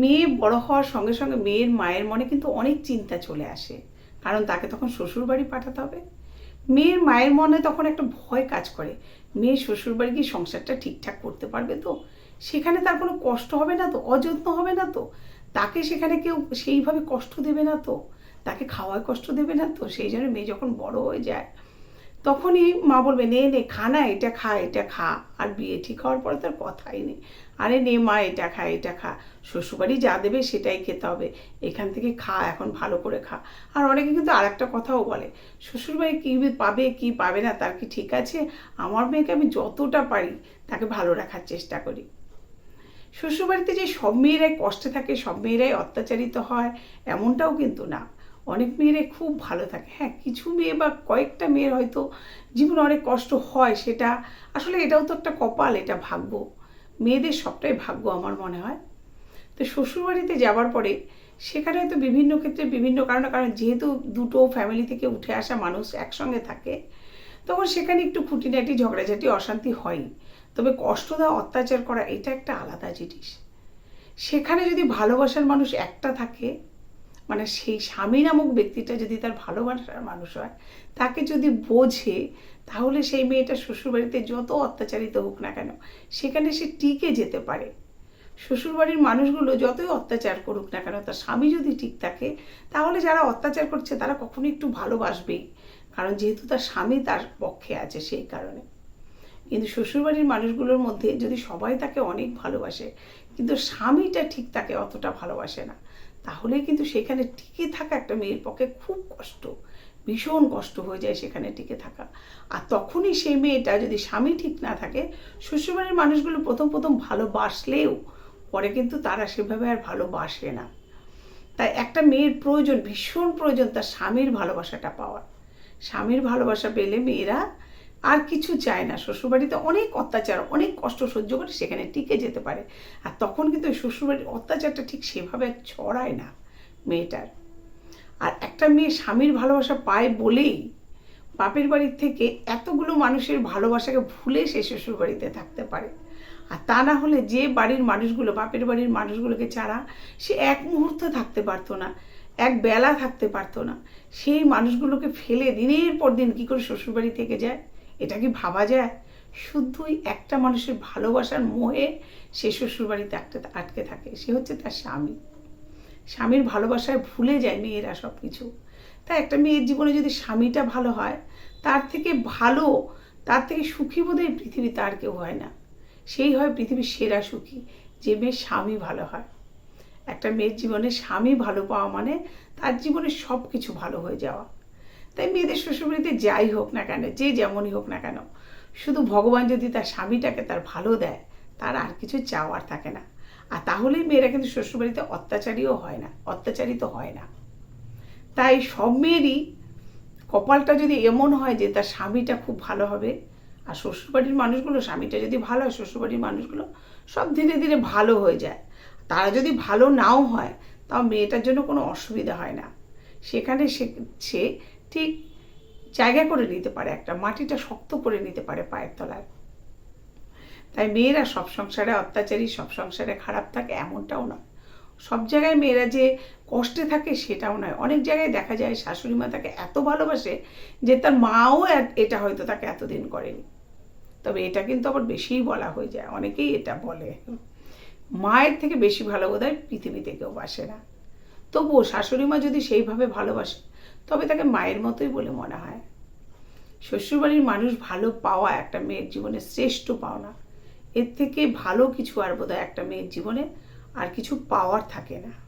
মেয়ে বড় হওয়ার সঙ্গে সঙ্গে মেয়ের মায়ের মনে কিন্তু অনেক চিন্তা চলে আসে। কারণ তাকে তখন শ্বশুর বাড়ি পাঠাতে হবে। মেয়ের মায়ের মনে তখন একটা ভয় কাজ করে। মেয়ে শ্বশুর বাড়ি গিয়ে সংসারটা ঠিকঠাক করতে পারবে তো? সেখানে তার কোনো কষ্ট হবে না তো? অযত্ন হবে না তো? তাকে সেখানে কেউ সেইভাবে কষ্ট দেবে না তো? তাকে খাওয়ায় কষ্ট দেবে না তো? সেই জন্য মেয়ে যখন বড় হয়ে যায় তখনই মা বলবে, নে নে, খা না, এটা খা এটা খা। আর বিয়ে ঠিক হওয়ার পরে তার কথাই নেই। আরে, নে, মা, এটা খা এটা খা। শ্বশুরবাড়ি যা দেবে সেটাই খেতে হবে। এখান থেকে খা, এখন ভালো করে খা। আর অনেকে কিন্তু আর একটা কথাও বলে, শ্বশুরবাড়ি কী পাবে, কি পাবে না, তার কি ঠিক আছে? আমার মেয়েকে আমি যতটা পারি তাকে ভালো রাখার চেষ্টা করি। শ্বশুরবাড়িতে যে সব মেয়েরাই কষ্টে থাকে, সব মেয়েরাই অত্যাচারিত হয়, এমনটাও কিন্তু না। অনেক মেয়েরে খুব ভালো থাকে। হ্যাঁ কিছু মেয়ে বা কয়েকটা মেয়ের হয়তো জীবনে অনেক কষ্ট হয় সেটা। আসলে এটাও তো একটা কপাল, এটা ভাগ্য। মেয়েদের সবটাই ভাগ্য আমার মনে হয়। তো শ্বশুরবাড়িতে যাওয়ার পরে সেখানে হয়তো বিভিন্ন ক্ষেত্রে বিভিন্ন কারণে, কারণ যেহেতু দুটো ফ্যামিলি থেকে উঠে আসা মানুষ একসঙ্গে থাকে, তখন সেখানে একটু খুঁটিনাটি, ঝগড়াঝাটি, অশান্তি হয়ই। তবে কষ্ট দেওয়া, অত্যাচার করা, এটা একটা আলাদা জিনিস। সেখানে যদি ভালোবাসার মানুষ একটা থাকে মানে সেই স্বামী নামক ব্যক্তিটা যদি তার ভালোবাসার মানুষ হয়, তাকে যদি বোঝে, তাহলে সেই মেয়েটা শ্বশুরবাড়িতে যত অত্যাচারিত হোক না কেন, সেখানে সে টিকে যেতে পারে। শ্বশুরবাড়ির মানুষগুলো যতই অত্যাচার করুক না কেন, তার স্বামী যদি ঠিক থাকে, তাহলে যারা অত্যাচার করছে তারা কখনো একটু ভালোবাসবেই, কারণ যেহেতু তার স্বামী তার পক্ষে আছে সেই কারণে। কিন্তু শ্বশুরবাড়ির মানুষগুলোর মধ্যে যদি সবাই তাকে অনেক ভালোবাসে, কিন্তু স্বামীটা ঠিক তাকে অতটা ভালোবাসে না তাহলে কিন্তু সেখানে টিকে থাকা একটা মেয়ের পক্ষে খুব কষ্ট, ভীষণ কষ্ট হয়ে যায় সেখানে টিকে থাকা। আর তখনই সেই মেয়েটা যদি স্বামী ঠিক না থাকে, শ্বশুরবাড়ির মানুষগুলো প্রথম প্রথম ভালোবাসলেও পরে কিন্তু তারা সেভাবে আর ভালোবাসে না। তাই একটা মেয়ের প্রয়োজন, ভীষণ প্রয়োজন তার স্বামীর ভালোবাসাটা পাওয়ার। স্বামীর ভালোবাসা পেলে মেয়েরা আর কিছু চায় না। শ্বশুরবাড়িতে অনেক অত্যাচার, অনেক কষ্ট সহ্য করে সেখানে টিকে যেতে পারে। আর তখন কিন্তু ওই শ্বশুরবাড়ির অত্যাচারটা ঠিক সেভাবে ছড়ায় না মেয়েটার। আর একটা মেয়ে স্বামীর ভালোবাসা পায় বলেই বাপের বাড়ির থেকে এতগুলো মানুষের ভালোবাসাকে ভুলে সে শ্বশুর বাড়িতে থাকতে পারে। আর তা না হলে যে বাড়ির মানুষগুলো, বাপের বাড়ির মানুষগুলোকে ছাড়া সে এক মুহূর্ত থাকতে পারতো না, এক বেলা থাকতে পারতো না। সেই মানুষগুলোকে ফেলে দিনের পর দিন কী করে শ্বশুরবাড়ি থেকে যায়? এটা কি ভাবা যায়? শুধুই একটা মানুষের ভালোবাসার মোহে সে শ্বশুরবাড়িতে আটকে আটকে থাকে। সে হচ্ছে তার স্বামী। স্বামীর ভালোবাসায় ভুলে যায় মেয়েরা সব কিছু তাই একটা মেয়ের জীবনে যদি স্বামীটা ভালো হয়, তার থেকে ভালো, তার থেকে সুখী বোধহয় পৃথিবীতে আর কেউ হয় না। সেই হয় পৃথিবীর সেরা সুখী, যে মেয়ের স্বামী ভালো হয়। একটা মেয়ের জীবনে স্বামী ভালো পাওয়া মানে তার জীবনে সব কিছু ভালো হয়ে যাওয়া। তাই মেয়েদের শ্বশুরবাড়িতে যাই হোক না কেন, যে যেমনই হোক না কেন, শুধু ভগবান যদি তার স্বামীটাকে তার ভালো দেয়, তার আর কিছু চাওয়ার থাকে না। আর তাহলেই মেয়েরা কিন্তু শ্বশুরবাড়িতে অত্যাচারীও হয় না, অত্যাচারিত হয় না। তাই সব মেয়েরই কপালটা যদি এমন হয় যে তার স্বামীটা খুব ভালো হবে, আর শ্বশুরবাড়ির মানুষগুলো, স্বামীটা যদি ভালো হয়, শ্বশুরবাড়ির মানুষগুলো সব ধীরে ধীরে ভালো হয়ে যায়। তারা যদি ভালো নাও হয়, তাও মেয়েটার জন্য কোনো অসুবিধা হয় না। সেখানে সে ঠিক জায়গা করে নিতে পারে একটা, মাটিটা শক্ত করে নিতে পারে পায়ের তলায়। তাই মেয়েরা সব সংসারে অত্যাচারী, সব সংসারে খারাপ থাকে, এমনটাও নয়। সব জায়গায় মেয়েরা যে কষ্টে থাকে সেটাও নয়। অনেক জায়গায় দেখা যায় শাশুড়ি মা তাকে এত ভালোবাসে যে তার মাও এটা হয়তো তাকে এতদিন করেনি। তবে এটা কিন্তু আবার বেশিই বলা হয়ে যায়। অনেকেই এটা বলে। মায়ের থেকে বেশি ভালো বোধ হয় পৃথিবীতে কেউ বাসে না। তবুও শাশুড়ি মা যদি সেইভাবে ভালোবাসে তবে তাকে মায়ের মতোই বলে মনে হয়। শ্বশুরবাড়ির মানুষ ভালো পাওয়া একটা মেয়ের জীবনে শ্রেষ্ঠ পাওনা। এর থেকে ভালো কিছু আর বোধহয় একটা মেয়ের জীবনে আর কিছু পাওয়ার থাকে না।